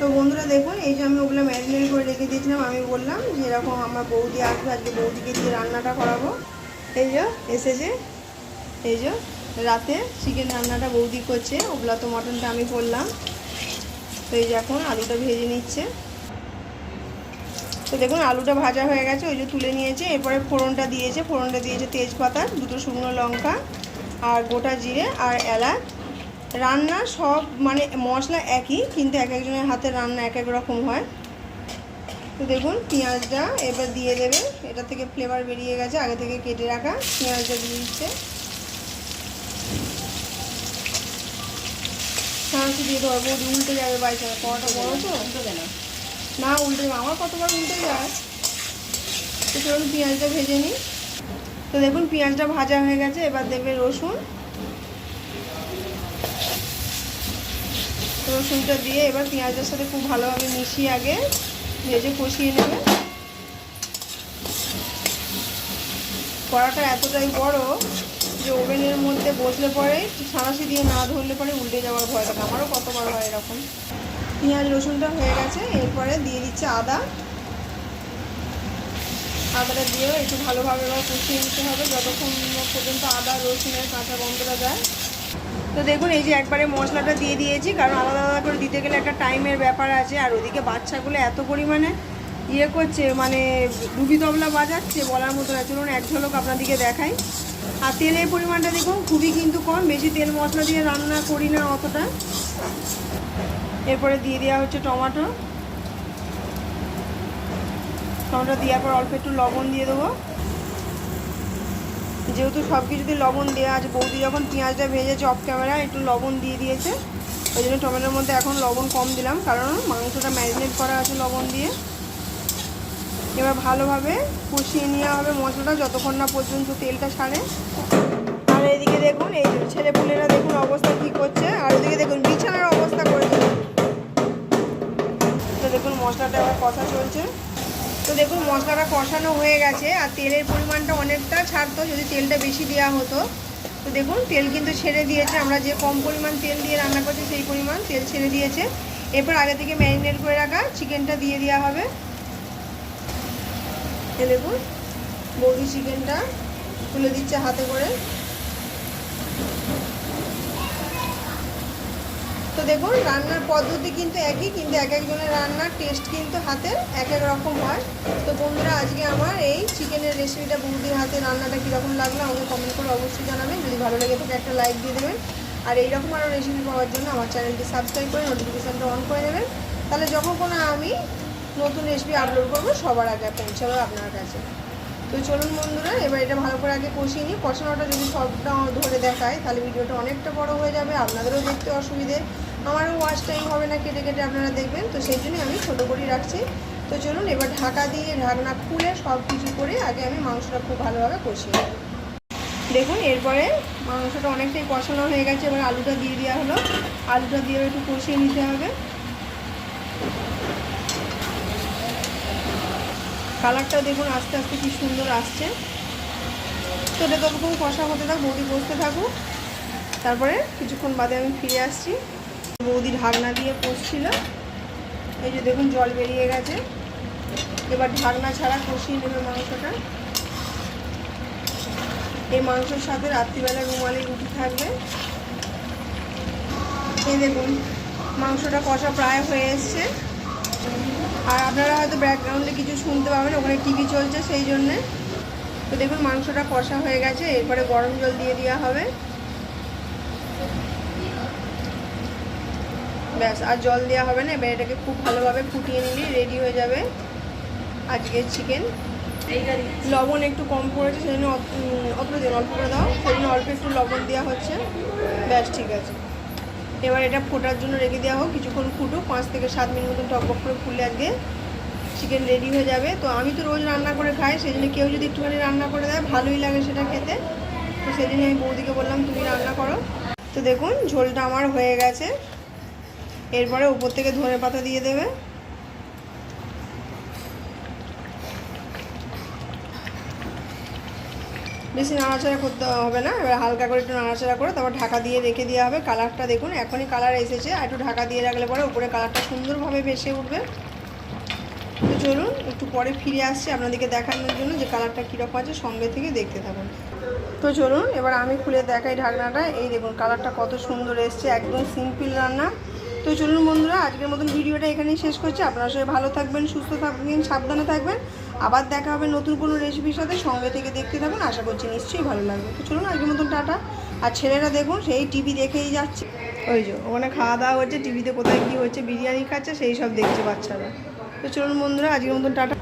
তো বন্ধুরা দেখুন, এই যে আমি ওগুলো ম্যারিনেট করে রেখে দিয়েছিলাম, আমি বললাম যে এরকম আমার বৌদি আসবে, আজকে বৌদিকে দিয়ে রান্নাটা করাবো। এই যে এসেছে, এই যে রাতে চিকেন রান্নাটা বৌদি করছে, ওগুলো তো মটনটা আমি করলাম। তো এই যে এখন আলুটা ভেজে নিচ্ছে। তো দেখুন, আলুটা ভাজা হয়ে গেছে, ওই যে তুলে নিয়েছে, এরপরে ফোড়নটা দিয়েছে ফোড়নটা দিয়েছে তেজপাতা, দুটো শুকনো লঙ্কা, আর গোটা জিরে, আর এলাচ রান্না সব মানে মশলা একই কিন্তু এক একজনের হাতে রান্না এক এক রকম হয়। তো দেখুন পেঁয়াজটা এবার দিয়ে দেবে এটা থেকে ফ্লেভার বেরিয়ে গেছে আগে থেকে কেটে রাখা পেঁয়াজটা দিয়ে দিচ্ছে। দিয়ে বৌদি উল্টে যাবে বাইক কড়াটা বড় তো? না। উল্টে যাবে আমার কতবার উল্টে যায়? তো চলুন পেঁয়াজটা ভেজে নিই। তো দেখুন পেঁয়াজটা ভাজা হয়ে গেছে। এবার দেবে রসুন। রসুনটা দিয়ে এবার পেঁয়াজের সাথে খুব ভালোভাবে মিশিয়ে আগে ভেজে কষিয়ে নেবে। কড়াটা এতটাই বড় যে ওভেনের মধ্যে বসলে পরে সাঁড়াশি দিয়ে না ধরলে পরে উল্টে যাওয়ার ভয় থাকে। আমারও কতবার হয় এরকম। পেঁয়াজ, রসুনটা হয়ে গেছে, এরপরে দিয়ে দিচ্ছে আদা। আদাটা দিয়েও একটু ভালোভাবে এবার কষিয়ে নিতে হবে। যতক্ষণ পর্যন্ত আদা, রসুনের কাঁচা গন্ধটা যায় তো দেখুন, এই যে একবারে মশলাটা দিয়ে দিয়েছি, কারণ আলাদা আলাদা করে দিতে গেলে একটা টাইমের ব্যাপার আছে, আর ওদিকে বাচ্চাগুলো এত পরিমাণে ইয়ে করছে মানে ডুবি তবলা বাজাচ্ছে বলার মতো না। চলুন, এক ঝলক আপনাদেরকে দেখাই। আর তেলের পরিমাণটা দেখুন, খুবই কিন্তু কম, বেশি তেল মশলা দিয়ে রান্না করি না অতটা। এরপরে দিয়ে দেওয়া হচ্ছে টমাটো। টমেটো দেওয়ার পর অল্প একটু লবণ দিয়ে দেবো। যেহেতু সব কিছুতে লবণ দেওয়া আছে, বৌদি যখন পেঁয়াজটা ভেজেছে অফ ক্যামেরা একটু লবণ দিয়ে দিয়েছে। ওই জন্য টমেটোর মধ্যে এখন লবণ কম দিলাম, কারণ মাংসটা ম্যারিনেট করা আছে লবণ দিয়ে। এবার ভালোভাবে কষিয়ে নেওয়া হবে মশলাটা যতক্ষণ না পর্যন্ত তেলটা ছাড়ে। আর এদিকে দেখুন, এই ছেলে পুলেরা দেখুন অবস্থা কী করছে, আর ওদিকে দেখুন বিছানার অবস্থা করেছে। দেখুন মশলাটা এবার কষা চলছে। তো দেখুন, মশলাটা কষানো হয়ে গেছে আর তেলের পরিমাণটা অনেকটা। ছাড়তো যদি তেলটা বেশি দেওয়া হতো। তো দেখুন, তেল কিন্তু ছেড়ে দিয়েছে। আমরা যে কম পরিমাণ তেল দিয়ে রান্না করছি, সেই পরিমাণ তেল ছেড়ে দিয়েছে। এরপর আগে থেকে ম্যারিনেট করে রাখা চিকেনটা দিয়ে দেওয়া হবে। দেখুন, বৌদি চিকেনটা তুলে দিচ্ছে হাতে করে। তো দেখুন, রান্নার পদ্ধতি কিন্তু একই, কিন্তু এক একজনের রান্নার টেস্ট কিন্তু হাতের এক এক রকম হয়। তো বন্ধুরা, আজকে আমার এই চিকেনের রেসিপিটা বৌদির হাতে রান্নাটা কীরকম লাগল আমাকে কমেন্ট করে অবশ্যই জানাবেন। যদি ভালো লেগে থাকে, একটা লাইক দিয়ে দেবেন। আর এইরকম আরও রেসিপি পাওয়ার জন্য আমার চ্যানেলটি সাবস্ক্রাইব করে নোটিফিকেশানটা অন করে নেবেন তাহলে যখন কোনো আমি নতুন রেসিপি আপলোড করব, সবার আগে পৌঁছাবে আপনার কাছে। তো চলুন বন্ধুরা, এবার এটা ভালো করে আগে কষিয়ে নিই। কষানোটা যদি সবটা ধরে দেখায়, তাহলে ভিডিওটা অনেকটা বড় হয়ে যাবে, আপনাদেরও দেখতে অসুবিধে। আমারও ওয়াচ টাইম হবে না কেটে কেটে আপনারা দেখবেন, তো সেই জন্যই আমি ছোটো করেই রাখছি। তো চলুন, এবার ঢাকা দিয়ে ঢাকনা খুলে সব কিছু করে আগে আমি মাংসটা খুব ভালোভাবে কষিয়ে নেব। দেখুন, এরপরে মাংসটা অনেকটাই কষানো হয়ে গেছে, এবার আলুটা দিয়ে দেওয়া হলো। আলুটা দিয়ে একটু কষিয়ে নিতে হবে। কালারটা দেখুন আস্তে আস্তে কি সুন্দর আসছে। তো এটা ততক্ষণ কষা হতে থাক, বৌদি বসতে থাকুক। তারপরে কিছুক্ষণ বাদে আমি ফিরে আসছি। বৌদি ঢাকনা দিয়ে কষছিল। এই যে দেখুন জল বেরিয়ে গেছে। এবার ঢাকনা ছাড়া কষিয়ে নেবে মাংসটা। এই মাংসের সাথে রাত্রিবেলা রুমালি রুটি থাকবে। এই দেখুন, মাংসটা কষা প্রায় হয়ে এসছে। আর আপনারা হয়তো ব্যাকগ্রাউন্ডে কিছু শুনতে পাবেন, ওখানে টিভি চলছে সেই জন্যে। তো দেখুন, মাংসটা কষা হয়ে গেছে, এরপরে গরম জল দিয়ে দেওয়া হবে। ব্যাস, আর জল দেওয়া হবে না, এবার এটাকে খুব ভালোভাবে ফুটিয়ে নিলে রেডি হয়ে যাবে আজকের চিকেন লবণ একটু কম পড়েছে সেই জন্য অত দিন অল্প করে দাও সেই জন্য অল্প একটু লবণ দেওয়া হচ্ছে। ব্যাস, ঠিক আছে। এবার এটা ফোটার জন্য রেখে দেওয়া হোক। কিছুক্ষণ ফুটো পাঁচ থেকে সাত মিনিট মতন টকবক করে ফুলে আজকে চিকেন রেডি হয়ে যাবে। তো আমি তো রোজ রান্না করে খাই সেই জন্য কেউ যদি একটুখানি রান্না করে দেয়, ভালোই লাগে সেটা খেতে। তো জন্য আমি বৌদিকে বললাম, তুমি রান্না করো। তো দেখুন, ঝোলটা আমার হয়ে গেছে। এরপরে উপর থেকে ধনে পাতা দিয়ে দেবে। বেশি নাড়াচাড়া করতে হবে না, এবার হালকা করে একটু নাড়াচাড়া করে তারপর ঢাকা দিয়ে রেখে দেওয়া হবে। কালারটা দেখুন, এখনই কালার এসেছে, আর একটু ঢাকা দিয়ে রাখলে পরে উপরে কালারটা সুন্দরভাবে ভেসে উঠবে। তো চলুন, একটু পরে ফিরে আসছি আপনাদেরকে দেখানোর জন্য যে কালারটা কীরকম আছে, সঙ্গে থেকে দেখতে থাকুন। তো চলুন, এবার আমি খুলে দেখাই ঢাকনাটা। এই দেখুন, কালারটা কত সুন্দর এসছে, একদম সিম্পল রান্না। তো চলুন বন্ধুরা, আজকের মতন ভিডিওটা এখানেই শেষ করছি। আপনারা সবাই ভালো থাকবেন, সুস্থ থাকবেন, সাবধানে থাকবেন। আবার দেখা হবে নতুন কোনো রেসিপির সাথে। সঙ্গে থেকে দেখতে থাকুন, আশা করছি নিশ্চয়ই ভালো লাগবে। তো চলুন আজকের মতন টাটা। আর ছেলেরা দেখুন, সেই টিভি দেখেই যাচ্ছে। ওই যে, ওখানে খাওয়া দাওয়া হচ্ছে টিভিতে কোথায় কী হচ্ছে, বিরিয়ানি খাচ্ছে, সেই সব দেখছে বাচ্চারা। তো চলুন বন্ধুরা, আজকের মতন টাটা।